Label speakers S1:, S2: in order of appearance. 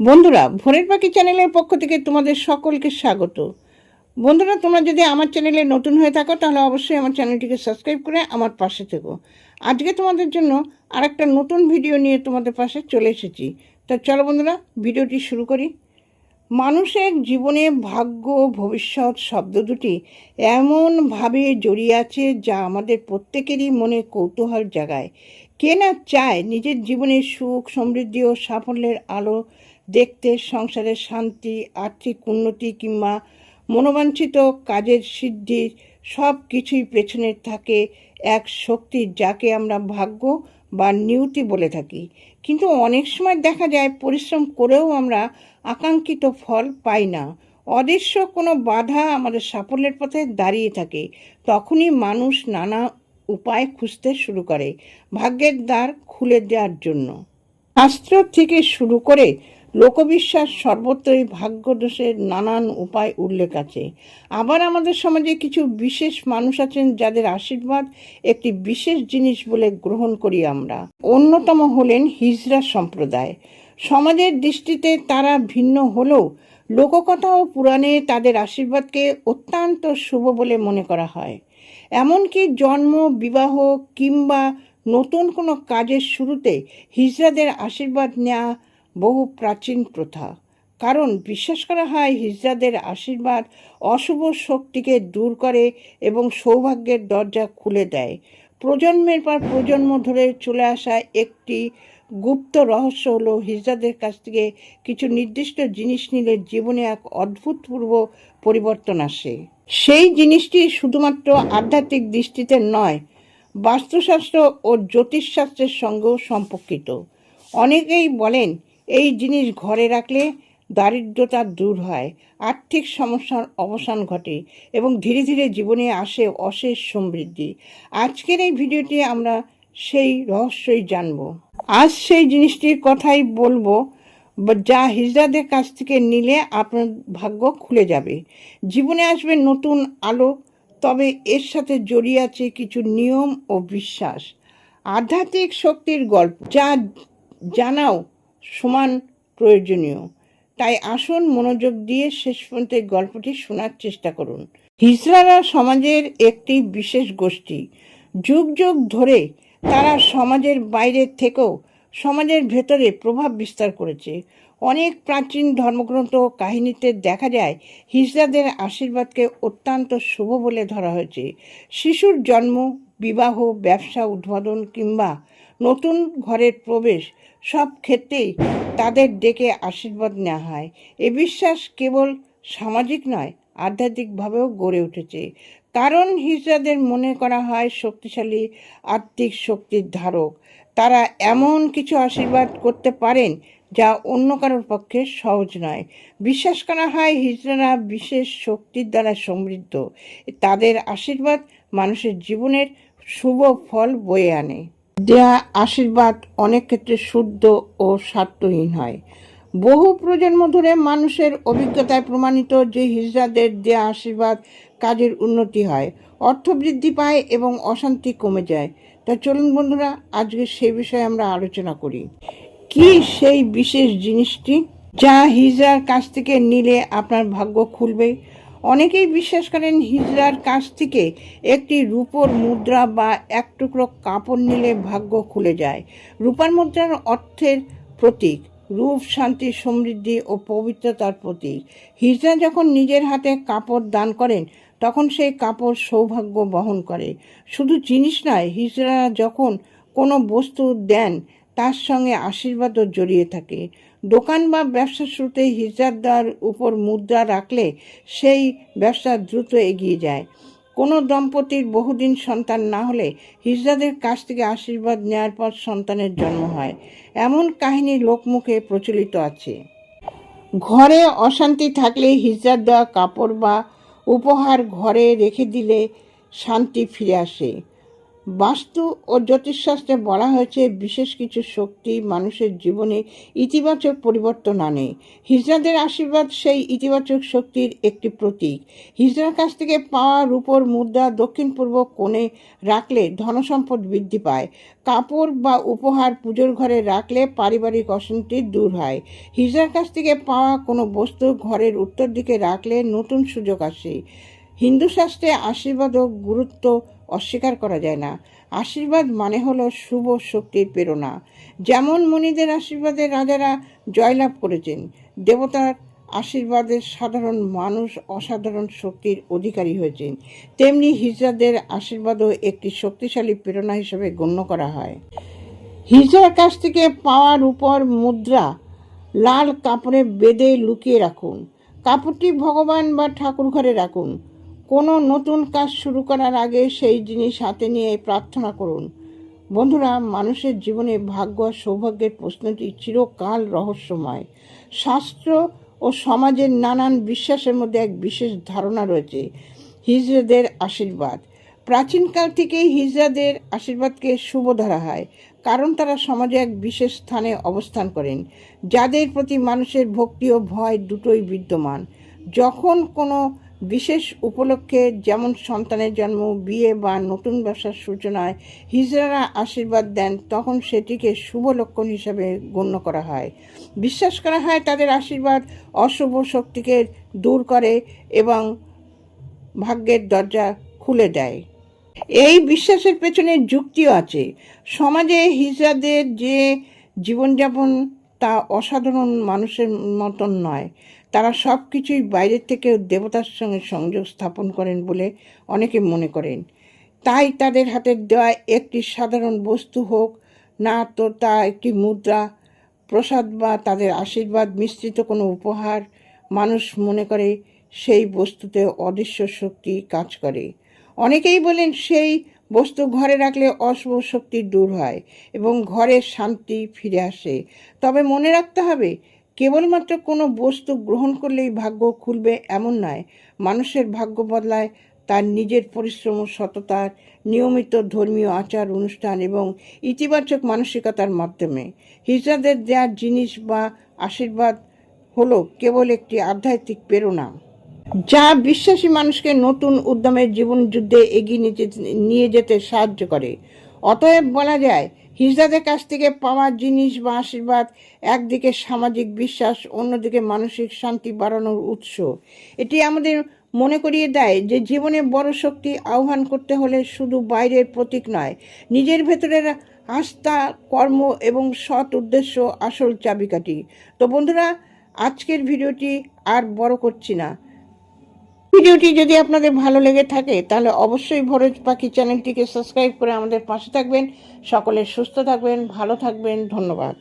S1: বন্ধুরা, ভোরের পাখি চ্যানেলের পক্ষ থেকে তোমাদের সকলকে স্বাগত। বন্ধুরা, তোমরা যদি আমার চ্যানেলে নতুন হয়ে থাকো, তাহলে অবশ্যই আমার চ্যানেলটিকে সাবস্ক্রাইব করে আমার পাশে থেকো। আজকে তোমাদের জন্য আর একটা নতুন ভিডিও নিয়ে তোমাদের পাশে চলে এসেছি। তো চলো বন্ধুরা, ভিডিওটি শুরু করি। মানুষের জীবনে ভাগ্য, ভবিষ্যৎ শব্দ দুটি এমনভাবে জড়িয়ে আছে যা আমাদের প্রত্যেকেরই মনে কৌতূহল জাগায়। কে না চায় নিজের জীবনে সুখ, সমৃদ্ধি ও সাফল্যের আলো দেখতে, সংসারের শান্তি, আর্থিক উন্নতি কিংবা মনোবাঞ্ছিত কাজের সিদ্ধি সব কিছুই পেছনে থাকে এক শক্তি যাকে আমরা ভাগ্য বা নিয়তি বলে থাকি। কিন্তু অনেক সময় দেখা যায় পরিশ্রম করেও আমরা আকাঙ্ক্ষিত ফল পাই না। অদৃশ্য কোনো বাধা আমাদের সাফল্যের পথে দাঁড়িয়ে থাকে। তখনই মানুষ নানা উপায় খুঁজতে শুরু করে, ভাগ্যের দ্বার খুলে দেওয়ার জন্য। শাস্ত্র থেকে শুরু করে লোকবিশ্বাস সর্বত্রই ভাগ্যদোষের নানান উপায় উল্লেখ আছে। আবার আমাদের সমাজে কিছু বিশেষ মানুষ আছেন যাদের আশীর্বাদ একটি বিশেষ জিনিস বলে গ্রহণ করি আমরা। অন্যতম হলেন হিজরা সম্প্রদায়। সমাজের দৃষ্টিতে তারা ভিন্ন হলেও লোককথা ও পুরাণে তাদের আশীর্বাদকে অত্যন্ত শুভ বলে মনে করা হয়। এমনকি জন্ম, বিবাহ কিংবা নতুন কোনো কাজের শুরুতে হিজড়াদের আশীর্বাদ নেওয়া বহু প্রাচীন প্রথা। কারণ বিশ্বাস করা হয় হিজড়াদের আশীর্বাদ অশুভ শক্তিকে দূর করে এবং সৌভাগ্যের দরজা খুলে দেয়। প্রজন্মের পর প্রজন্ম ধরে চলে আসা একটি গুপ্ত রহস্য হলো হিজড়াদের কাছ থেকে কিছু নির্দিষ্ট জিনিস নিলে জীবনে এক অদ্ভুতপূর্ব পরিবর্তন আসে। সেই জিনিসটি শুধুমাত্র আধ্যাত্মিক দৃষ্টিতে নয়, বাস্তুশাস্ত্র ও জ্যোতিষশাস্ত্রের সঙ্গেও সম্পর্কিত। অনেকেই বলেন এই জিনিস ঘরে রাখলে দারিদ্রতা দূর হয়, আর্থিক সমস্যার অবসান ঘটে এবং ধীরে ধীরে জীবনে আসে অশেষ সমৃদ্ধি। আজকের এই ভিডিওটি আমরা সেই রহস্যই জানব। আজ সেই জিনিসটির কথাই বলব, যা হিজড়াদের কাছ থেকে নিলে আপনার ভাগ্য খুলে যাবে। জীবনে আসবে নতুন আলো, তবে এর সাথে জড়িয়ে আছে কিছু নিয়ম ও বিশ্বাস। আধ্যাত্মিক শক্তির গল্প, যা জানাও সমান প্রয়োজনীয়। তাই আসুন মনোযোগ দিয়ে শেষ পর্যন্ত গল্পটি শোনার চেষ্টা করুন। হিজড়ারা সমাজের একটি বিশেষ গোষ্ঠী। যুগ যুগ ধরে তারা সমাজের বাইরে থেকেও সমাজের ভেতরে প্রভাব বিস্তার করেছে। অনেক প্রাচীন ধর্মগ্রন্থ কাহিনীতে দেখা যায় হিজড়াদের আশীর্বাদকে অত্যন্ত শুভ বলে ধরা হয়েছে। শিশুর জন্ম, বিবাহ, ব্যবসা, উদ্বোধন কিংবা নতুন ঘরের প্রবেশ সব ক্ষেত্রেই তাদের ডেকে আশীর্বাদ নেওয়া হয়। এ বিশ্বাস কেবল সামাজিক নয়, আধ্যাত্মিকভাবেও গড়ে উঠেছে। কারণ হিজড়াদের মনে করা হয় শক্তিশালী আর্থিক শক্তির ধারক। তারা এমন কিছু আশীর্বাদ করতে পারেন যা অন্য কারোর পক্ষে সহজ নয়। বিশ্বাস করা হয় হিজড়ারা বিশেষ শক্তির দ্বারা সমৃদ্ধ। তাদের আশীর্বাদ মানুষের জীবনের শুভ ফল বয়ে আনে। দেয়া আশীর্বাদ অনেক ক্ষেত্রে শুদ্ধ ও স্বার্থহীন হয়। বহু প্রজন্ম ধরে মানুষের অভিজ্ঞতায় প্রমাণিত যে হিজড়াদের দেয়া আশীর্বাদ কাজের উন্নতি হয়, অর্থ বৃদ্ধি পায় এবং অশান্তি কমে যায়। তা চলুন বন্ধুরা, আজকে সেই বিষয়ে আমরা আলোচনা করি। কি সেই বিশেষ জিনিসটি যা হিজড়ার কাছ থেকে নিলে আপনার ভাগ্য খুলবে? অনেকেই বিশ্বাস করেন হিজড়ার কাছ থেকে একটি রূপোর মুদ্রা বা এক টুকরো কাপড় নিলে ভাগ্য খুলে যায়। রূপার মুদ্রার অর্থের প্রতীক, রূপ, শান্তি, সমৃদ্ধি ও পবিত্রতার প্রতীক। হিজড়া যখন নিজের হাতে কাপড় দান করেন, তখন সেই কাপড় সৌভাগ্য বহন করে। শুধু জিনিস নয়, হিজড়ারা যখন কোনো বস্তু দেন, তার সঙ্গে আশীর্বাদও জড়িয়ে থাকে। দোকান বা ব্যবসা শুরুতে হিজড়ার দেওয়ার উপর মুদ্রা রাখলে সেই ব্যবসা দ্রুত এগিয়ে যায়। কোনো দম্পতির বহুদিন সন্তান না হলে হিজড়াদের কাছ থেকে আশীর্বাদ নেওয়ার পর সন্তানের জন্ম হয়। এমন কাহিনী লোকমুখে প্রচলিত আছে। ঘরে অশান্তি থাকলে হিজড়ার দেওয়া কাপড় বা উপহার ঘরে রেখে দিলে শান্তি ফিরে আসে। বাস্তু ও জ্যোতিষশাস্ত্রে বলা হয়েছে, বিশেষ কিছু শক্তি মানুষের জীবনে ইতিবাচক পরিবর্তন আনে। হিজড়াদের আশীর্বাদ সেই ইতিবাচক শক্তির একটি প্রতীক। হিজড়ার কাছ থেকে পাওয়া রূপোর মুদ্রা দক্ষিণ পূর্ব কোণে রাখলে ধনসম্পদ বৃদ্ধি পায়। কাপড় বা উপহার পুজোর ঘরে রাখলে পারিবারিক অশান্তি দূর হয়। হিজড়ার কাছ থেকে পাওয়া কোনো বস্তু ঘরের উত্তর দিকে রাখলে নতুন সুযোগ আসে। হিন্দু শাস্ত্রে আশীর্বাদ ও গুরুত্ব অস্বীকার করা যায় না। আশীর্বাদ মানে হলো শুভ শক্তির প্রেরণা। যেমন মুনিদের আশীর্বাদে রাজারা জয়লাভ করেছেন, দেবতার আশীর্বাদে সাধারণ মানুষ অসাধারণ শক্তির অধিকারী হয়েছেন। তেমনি হিজরাদের আশীর্বাদও একটি শক্তিশালী প্রেরণা হিসেবে গণ্য করা হয়। হিজড়ার কাছ থেকে পাওয়ার উপর মুদ্রা লাল কাপড়ে বেঁধে লুকিয়ে রাখুন। কাপড়টি ভগবান বা ঠাকুর ঘরে রাখুন। কোনো নতুন কাজ শুরু করার আগে সেই জিনিস হাতে নিয়ে প্রার্থনা করুন। বন্ধুরা, মানুষের জীবনে ভাগ্য আর সৌভাগ্যের প্রশ্নটি চিরকাল রহস্যময়। শাস্ত্র ও সমাজের নানান বিশ্বাসের মধ্যে এক বিশেষ ধারণা রয়েছে, হিজড়াদের আশীর্বাদ। প্রাচীনকাল থেকেই হিজড়াদের আশীর্বাদকে শুভ ধরা হয়, কারণ তারা সমাজে এক বিশেষ স্থানে অবস্থান করেন, যাদের প্রতি মানুষের ভক্তি ও ভয় দুটোই বিদ্যমান। যখন কোনো বিশেষ উপলক্ষে যেমন সন্তানের জন্ম, বিয়ে বা নতুন ব্যবসার সূচনায় হিজড়ারা আশীর্বাদ দেন, তখন সেটিকে শুভ লক্ষণ হিসাবে গণ্য করা হয়। বিশ্বাস করা হয় তাদের আশীর্বাদ অশুভ শক্তিকে দূর করে এবং ভাগ্যের দরজা খুলে দেয়। এই বিশ্বাসের পেছনে যুক্তিও আছে। সমাজে হিজড়াদের যে জীবনযাপন তা অসাধারণ মানুষের মতন নয়। তারা সব কিছুই বাইরের থেকে দেবতার সঙ্গে সংযোগ স্থাপন করেন বলে অনেকে মনে করেন। তাই তাদের হাতে দেওয়া একটি সাধারণ বস্তু হোক, না তো তা একটি মুদ্রা, প্রসাদ বা তাদের আশীর্বাদ মিশ্রিত কোনো উপহার, মানুষ মনে করে সেই বস্তুতে অদৃশ্য শক্তি কাজ করে। অনেকেই বলেন সেই বস্তু ঘরে রাখলে অশুভ শক্তি দূর হয় এবং ঘরের শান্তি ফিরে আসে। তবে মনে রাখতে হবে, কেবলমাত্র কোনো বস্তু গ্রহণ করলেই ভাগ্য খুলবে এমন নয়। মানুষের ভাগ্য বদলায় তার নিজের পরিশ্রম সততার নিয়মিত ধর্মীয় আচার, অনুষ্ঠান এবং ইতিবাচক মানসিকতার মাধ্যমে। হিজড়াদের দেওয়া জিনিস বা আশীর্বাদ হলো কেবল একটি আধ্যাত্মিক প্রেরণা। যা বিশ্বাসী মানুষকে নতুন উদ্যমের জীবন যুদ্ধে এগিয়ে নিয়ে যেতে সাহায্য করে। অতএব বলা যায় হিজড়াদের কাছ থেকে পাওয়া জিনিস বা আশীর্বাদ একদিকে সামাজিক বিশ্বাস, অন্যদিকে মানসিক শান্তি বাড়ানোর উৎস। এটি আমাদের মনে করিয়ে দেয় যে জীবনে বড় শক্তি আহ্বান করতে হলে শুধু বাইরের প্রতীক নয়, নিজের ভেতরের আস্থা, কর্ম এবং সৎ উদ্দেশ্য আসল চাবিকাঠি। তো বন্ধুরা, আজকের ভিডিওটি আর বড় করছি না। ভিডিওটি যদি আপনাদের ভালো লেগে থাকে, তাহলে অবশ্যই ভরজ পাখি চ্যানেলটিকে সাবস্ক্রাইব করে আমাদের পাশে থাকবেন। সকলে সুস্থ থাকবেন, ভালো থাকবেন, ধন্যবাদ।